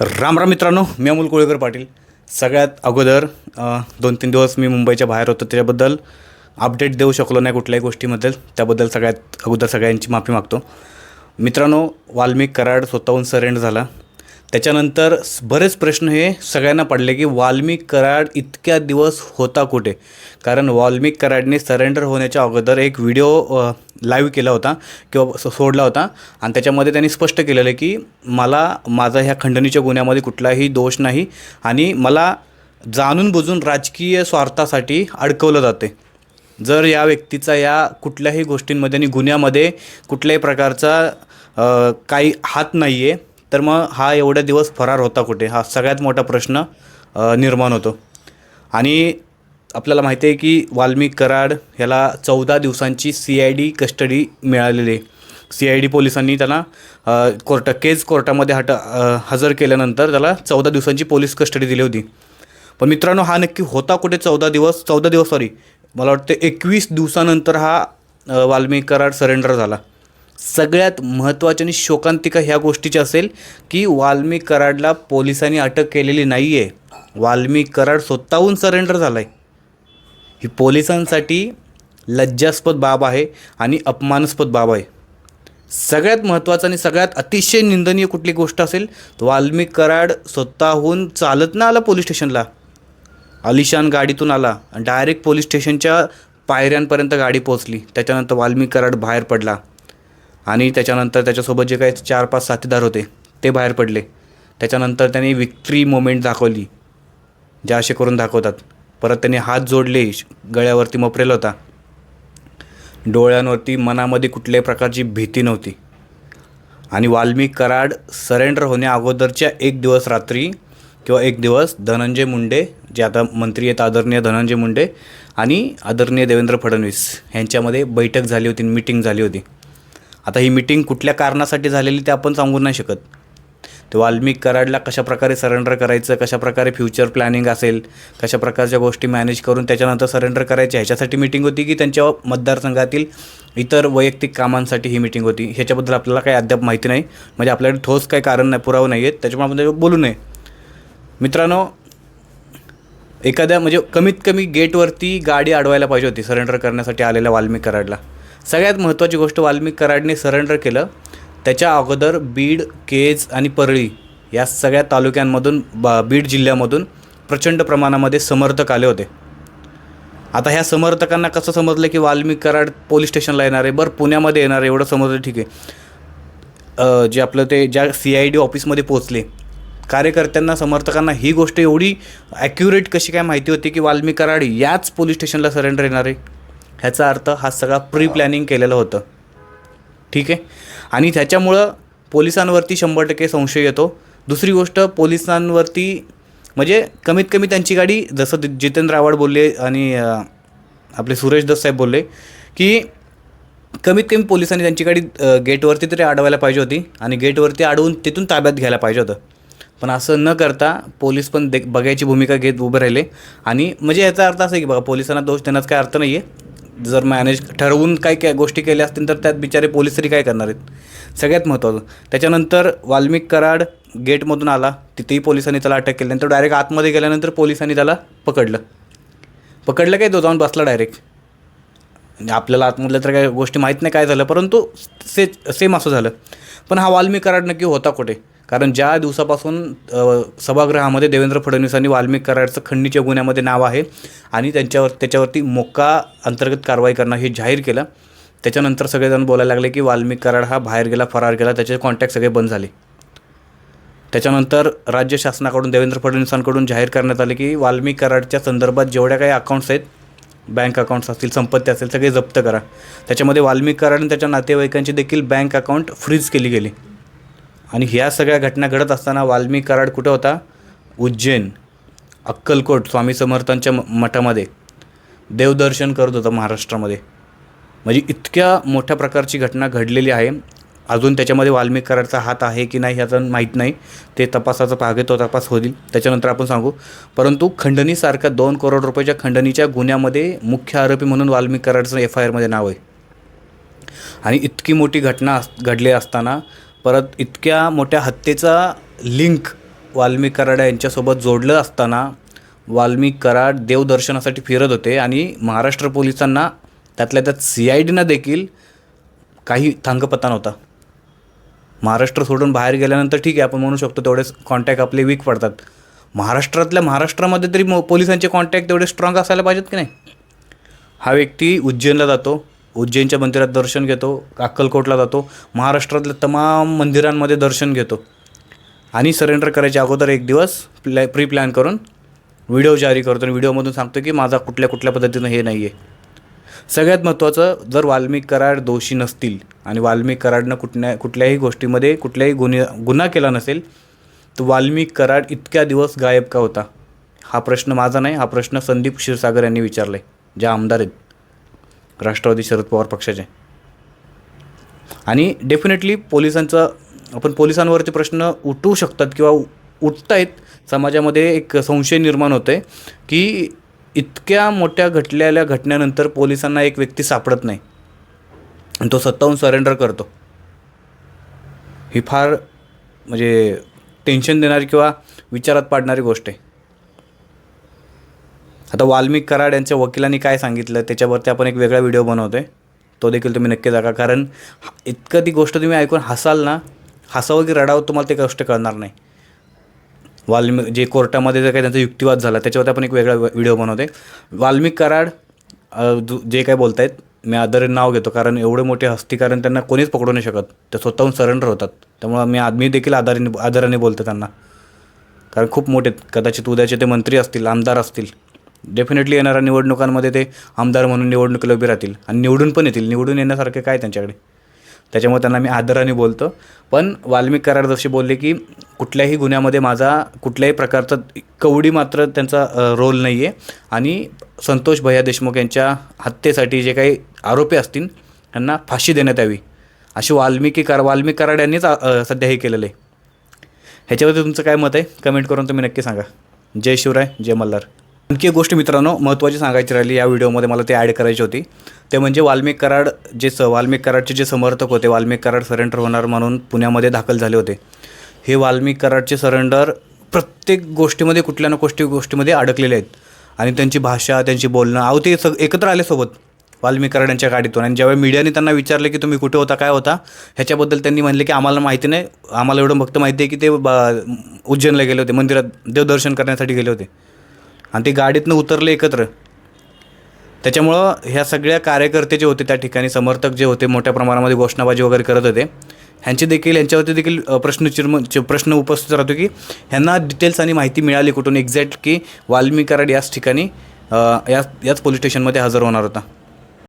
राम राम मित्रांनो मी अमोल कोळेकर पाटील. सगळ्यात अगोदर दोन तीन दिवस मी मुंबईच्या बाहेर होतो त्याच्याबद्दल अपडेट देऊ शकलो नाही कुठल्याही गोष्टीबद्दल त्याबद्दल सगळ्यात अगोदर सगळ्यांची माफी मागतो. मित्रांनो वाल्मिक कराड स्वतःहून सरेंडर झाला. त्याच्यानंतर बरेच प्रश्न हे सगळ्यांना पडले की वाल्मिक कराड इतक्या दिवस होता कुठे? कारण वाल्मिक कराडने सरेंडर होण्याच्या अगोदर एक व्हिडिओ लाईव्ह केला होता किंवा सोडला होता. आणि त्याच्यामध्ये त्यांनी स्पष्ट केलेलं आहे की मला माझा ह्या खंडणीच्या गुन्ह्यामध्ये कुठलाही दोष नाही आणि मला जाणून बुजून राजकीय स्वार्थासाठी अडकवलं जाते. जर या व्यक्तीचा या कुठल्याही गोष्टींमध्ये आणि गुन्ह्यामध्ये कुठल्याही प्रकारचा काही हात नाही आहे तर मग हा एवढ्या दिवस फरार होता कुठे? हा सगळ्यात मोठा प्रश्न निर्माण होतो. आणि आपल्याला माहिती आहे की वाल्मिक कराड ह्याला चौदा दिवसांची सी आय डी कस्टडी मिळालेली आहे. सी आय डी पोलिसांनी त्याला कोर्ट केज कोर्टामध्ये हट हजर केल्यानंतर त्याला चौदा दिवसांची पोलीस कस्टडी दिली होती. पण मित्रांनो हा नक्की होता कुठे चौदा दिवस? चौदा दिवस सॉरी मला वाटते एकवीस दिवसानंतर हा वाल्मिक कराड सरेंडर झाला. सगळ्यात महत्त्वाची आणि शोकांतिका ह्या गोष्टीची असेल की वाल्मिक कराडला पोलिसांनी अटक केलेली नाही आहे वाल्मी कराड स्वतःहून सरेंडर झाला आहे ही पोलिसांसाठी लज्जास्पद बाब आहे आणि अपमानास्पद बाब आहे. सगळ्यात महत्त्वाचं आणि सगळ्यात अतिशय निंदनीय कुठली गोष्ट असेल तर वाल्मिक कराड स्वतःहून चालत ना आला पोलीस स्टेशनला. आलिशान गाडीतून आला आणि डायरेक्ट पोलीस स्टेशनच्या पायऱ्यांपर्यंत गाडी पोचली त्याच्यानंतर वाल्मिक कराड बाहेर पडला. आणि त्याच्यानंतर त्याच्यासोबत जे काही चार पाच साथीदार होते ते बाहेर पडले. त्याच्यानंतर त्यांनी विक्ट्री मोमेंट दाखवली ज्या असे करून दाखवतात. परत त्यांनी हात जोडले गळ्यावरती मपरेल होता. डोळ्यांवरती मनामध्ये कुठल्याही प्रकारची भीती नव्हती. आणि वाल्मिक कराड सरेंडर होण्या अगोदरच्या एक दिवस रात्री किंवा एक दिवस धनंजय मुंडे जे आता मंत्री आहेत आदरणीय धनंजय मुंडे आणि आदरणीय देवेंद्र फडणवीस यांच्यामध्ये बैठक झाली होती मीटिंग झाली होती. आता ही मिटिंग कुठल्या कारणासाठी झालेली ते आपण सांगू नाही शकत. ते वाल्मिक कराडला कशाप्रकारे सरेंडर करायचं कशाप्रकारे फ्युचर प्लॅनिंग असेल कशा प्रकारच्या गोष्टी मॅनेज करून त्याच्यानंतर सरेंडर करायच्या ह्याच्यासाठी मिटिंग होती की त्यांच्या मतदारसंघातील इतर वैयक्तिक कामांसाठी ही मिटिंग होती. ह्याच्याबद्दल आपल्याला काही अद्याप माहिती नाही. म्हणजे आपल्याकडे ठोस काही कारण नाही पुरावं नाही आहेत. त्याच्यामुळे आपण बोलू नये. मित्रांनो एखाद्या म्हणजे कमीत कमी गेटवरती गाडी अडवायला पाहिजे होती सरेंडर करण्यासाठी आलेल्या वाल्मिक कराडला. सगळ्यात महत्त्वाची गोष्ट वाल्मिक कराडने सरेंडर केलं. त्याच्या अगोदर बीड केज आणि परळी या सगळ्या तालुक्यांमधून बा बीड जिल्ह्यामधून प्रचंड प्रमाणामध्ये समर्थक आले होते. आता ह्या समर्थकांना कसं समजलं की वाल्मिक कराड पोलीस स्टेशनला येणार आहे? बरं पुण्यामध्ये येणार आहे एवढं समजलं ठीक आहे. जे आपलं ते ज्या सी आय डी ऑफिसमध्ये पोचले कार्यकर्त्यांना समर्थकांना ही गोष्ट एवढी ॲक्युरेट कशी काय माहिती होती की वाल्मिक कराड याच पोलीस स्टेशनला सरेंडर येणार आहे? ह्याचा अर्थ हा सगळा प्री प्लॅनिंग केलेलं होतं. ठीक आहे? आणि त्याच्यामुळं पोलिसांवरती शंभर टक्के संशय येतो. दुसरी गोष्ट पोलिसांवरती म्हणजे कमीत कमी त्यांची गाडी जसं जितेंद्र आव्हाड बोलले आणि आपले सुरेश दस साहेब बोलले की कमीत कमी पोलिसांनी त्यांची गाडी गेटवरती तरी अडवायला पाहिजे होती आणि गेटवरती अडवून तिथून ताब्यात घ्यायला पाहिजे होतं. पण असं न करता पोलीस पण दे बघायची भूमिका घेत उभे राहिले. आणि म्हणजे याचा अर्थ असा आहे की बघा पोलिसांना दोष देण्याचा काय अर्थ नाही आहे जर मॅनेज ठरवून काही काय गोष्टी केल्या असतील तर त्यात बिचारे पोलीस तरी काय करणार आहेत? सगळ्यात महत्त्वाचं त्याच्यानंतर वाल्मिक कराड गेटमधून आला. तिथेही पोलिसांनी त्याला अटक केली. नंतर डायरेक्ट आतमध्ये गेल्यानंतर पोलिसांनी त्याला पकडलं. पकडलं काय? तो जाऊन बसला डायरेक्ट म्हणजे आपल्याला आतमधल्या तर काही गोष्टी माहीत नाही काय झालं परंतु से सेम असं झालं. पण हा वाल्मिक कराड नक्की होता कुठे? कारण ज्या दिवसापासून सभागृहामध्ये देवेंद्र फडणवीसांनी वाल्मिक कराडचं खंडणीच्या गुन्ह्यामध्ये नाव आहे आणि त्यांच्यावर त्याच्यावरती मोक्का अंतर्गत कारवाई करणं हे जाहीर केलं त्याच्यानंतर सगळेजण बोलायला लागले की वाल्मिक कराड हा बाहेर गेला फरार गेला त्याचे कॉन्टॅक्ट सगळे बंद झाले. त्याच्यानंतर राज्य शासनाकडून देवेंद्र फडणवीसांकडून जाहीर करण्यात आले की वाल्मिक कराडच्या संदर्भात जेवढ्या काही अकाउंट्स आहेत बँक अकाउंट्स असतील संपत्ती असेल सगळे जप्त करा. त्याच्यामध्ये वाल्मिक कराड आणि त्याच्या नातेवाईकांची देखील बँक अकाउंट फ्रीज केली गेली. आणि ह्या सगळ्या घटना घडत असताना वाल्मिक कराड कुठं होता? उज्जैन अक्कलकोट स्वामी समर्थांच्या म- मठामध्ये. देवदर्शन करत होता महाराष्ट्रामध्ये. म्हणजे इतक्या मोठ्या प्रकारची घटना घडलेली आहे. अजून त्याच्यामध्ये वाल्मिक कराडचा हात आहे की नाही ह्याचं माहीत नाही. ते तपासाचा भाग आहे तो तपास होईल. त्याच्यानंतर आपण सांगू. परंतु खंडणीसारख्या दोन करोड रुपयाच्या खंडणीच्या गुन्ह्यामध्ये मुख्य आरोपी म्हणून वाल्मिक कराडचं एफ आय आरमध्ये नाव आहे. आणि इतकी मोठी घटना अस घडली असताना परत इतक्या मोठ्या हत्येचा लिंक वाल्मिक कराड यांच्यासोबत जोडलं असताना वाल्मिक कराड देवदर्शनासाठी फिरत होते आणि महाराष्ट्र पोलिसांना त्यातल्या त्यात सी आय डीनं देखील काही थांगपत्ता नव्हता. महाराष्ट्र सोडून बाहेर गेल्यानंतर ठीक आहे आपण म्हणू शकतो तेवढेच कॉन्टॅक्ट आपले वीक पडतात. महाराष्ट्रातल्या महाराष्ट्रामध्ये तरी मो पोलिसांचे कॉन्टॅक्ट तेवढे स्ट्रॉंग असायला पाहिजेत की नाही? हा व्यक्ती उज्जैनला जातो. उज्जैनच्या मंदिरात दर्शन घेतो अक्कलकोटला जातो महाराष्ट्रातल्या तमाम मंदिरांमध्ये दर्शन घेतो. आणि सरेंडर करायच्या अगोदर एक दिवस प्लॅ प्री प्लॅन करून व्हिडिओ जारी करतो. आणि व्हिडिओमधून सांगतो की माझा कुठल्या कुठल्या पद्धतीनं हे नाही आहे सगळ्यात महत्त्वाचं जर वाल्मिक कराड दोषी नसतील आणि वाल्मिक कराडनं कुठल्या कुठल्याही गोष्टीमध्ये कुठल्याही गुन्हे गुन्हा केला नसेल तर वाल्मिक कराड इतक्या दिवस गायब का होता? हा प्रश्न माझा नाही हा प्रश्न संदीप क्षीरसागर यांनी विचारला आहे ज्या आमदार आहेत. राष्ट्रवादी शरद पवार पक्षाचे. आणि डेफिनेटली पोलिसांचं आपण पोलिसांवरचे प्रश्न उठवू शकतात किंवा उठत आहेत समाजामध्ये एक संशय निर्माण होते आहे की इतक्या मोठ्या घटलेल्या घटनेनंतर पोलिसांना एक व्यक्ती सापडत नाही. आणि तो स्वतःहून सरेंडर करतो. ही फार म्हणजे टेन्शन देणारी किंवा विचारात पाडणारी गोष्ट आहे. आता वाल्मिक कराड यांच्या वकिलांनी काय सांगितलं? त्याच्यावरती आपण एक वेगळा व्हिडिओ बनवतो आहे तो देखील तुम्ही नक्की जागा कारण इतकं ती गोष्ट तुम्ही ऐकून हसाल ना हसावं की रडावं तुम्हाला ते कष्ट कळणार नाही. वाल्मिक जे कोर्टामध्ये जर काही त्यांचा युक्तिवाद झाला त्याच्यावरती आपण एक वेगळा व्हिडिओ बनवते वाल्मिक कराड जे काय बोलतायत मी आदर नाव घेतो कारण एवढे मोठे हस्ती कारण त्यांना कोणीच पकडू नाही शकत. ते स्वतःहून सरेंडर होतात. त्यामुळं मी आदमी देखील आदारीने आदराने बोलतो त्यांना. कारण खूप मोठे आहेत. कदाचित उद्याचे ते मंत्री असतील आमदार असतील. डेफिनेटली येणाऱ्या निवडणुकांमध्ये ते आमदार म्हणून निवडणुकीला उभे राहतील. आणि निवडून पण येतील. निवडून येण्यासारखे काय त्यांच्याकडे? त्याच्यामुळे त्यांना मी आदराने बोलतो. पण वाल्मिक कराड जसे बोलले की कुठल्याही गुन्ह्यामध्ये माझा कुठल्याही प्रकारचा कवडी मात्र त्यांचा रोल नाही आहे आणि संतोष भैया देशमुख यांच्या हत्येसाठी जे काही आरोपी असतील त्यांना फाशी देण्यात यावी. अशी वाल्मिकी कर वाल्मिक कराड यांनीच सध्या हे केलेलं आहे. ह्याच्यावरती तुमचं काय मत आहे? कमेंट करून तुम्ही नक्की सांगा. जय शिवराय जय मल्हार. आणखी एक गोष्ट मित्रांनो महत्त्वाची सांगायची राहिली या व्हिडिओमध्ये मला ते ॲड करायची होती. ते म्हणजे वाल्मिक कराड जे स वाल्मिक कराडचे जे समर्थक होते वाल्मिक कराड सरेंडर होणार म्हणून पुण्यामध्ये दाखल झाले होते. हे वाल्मिक कराडचे सरेंडर प्रत्येक गोष्टीमध्ये कुठल्या ना कुठल्या गोष्टीमध्ये अडकलेले आहेत. आणि त्यांची भाषा त्यांची बोलणं अहो ते सग एकत्र आले सोबत वाल्मिक कराड यांच्या गाडीतून. आणि ज्यावेळी मीडियाने त्यांना विचारले की तुम्ही कुठे होता काय होता ह्याच्याबद्दल त्यांनी म्हणले की आम्हाला माहिती नाही. आम्हाला एवढं फक्त माहिती आहे की ते बा उज्जैनला गेले होते मंदिरात देवदर्शन करण्यासाठी गेले होते. आणि ते गाडीतनं उतरले एकत्र. त्याच्यामुळं ह्या सगळ्या कार्यकर्ते जे होते त्या ठिकाणी समर्थक जे होते मोठ्या प्रमाणामध्ये घोषणाबाजी वगैरे करत होते ह्यांचे देखील ह्यांच्यावरती देखील प्रश्नचिर्म प्रश्न चिर्म प्रश्न उपस्थित राहतो की ह्यांना डिटेल्स आणि माहिती मिळाली कुठून एक्झॅक्ट की वाल्मी कराड याच ठिकाणी याच याच पोलीस स्टेशनमध्ये हजर होणार होता.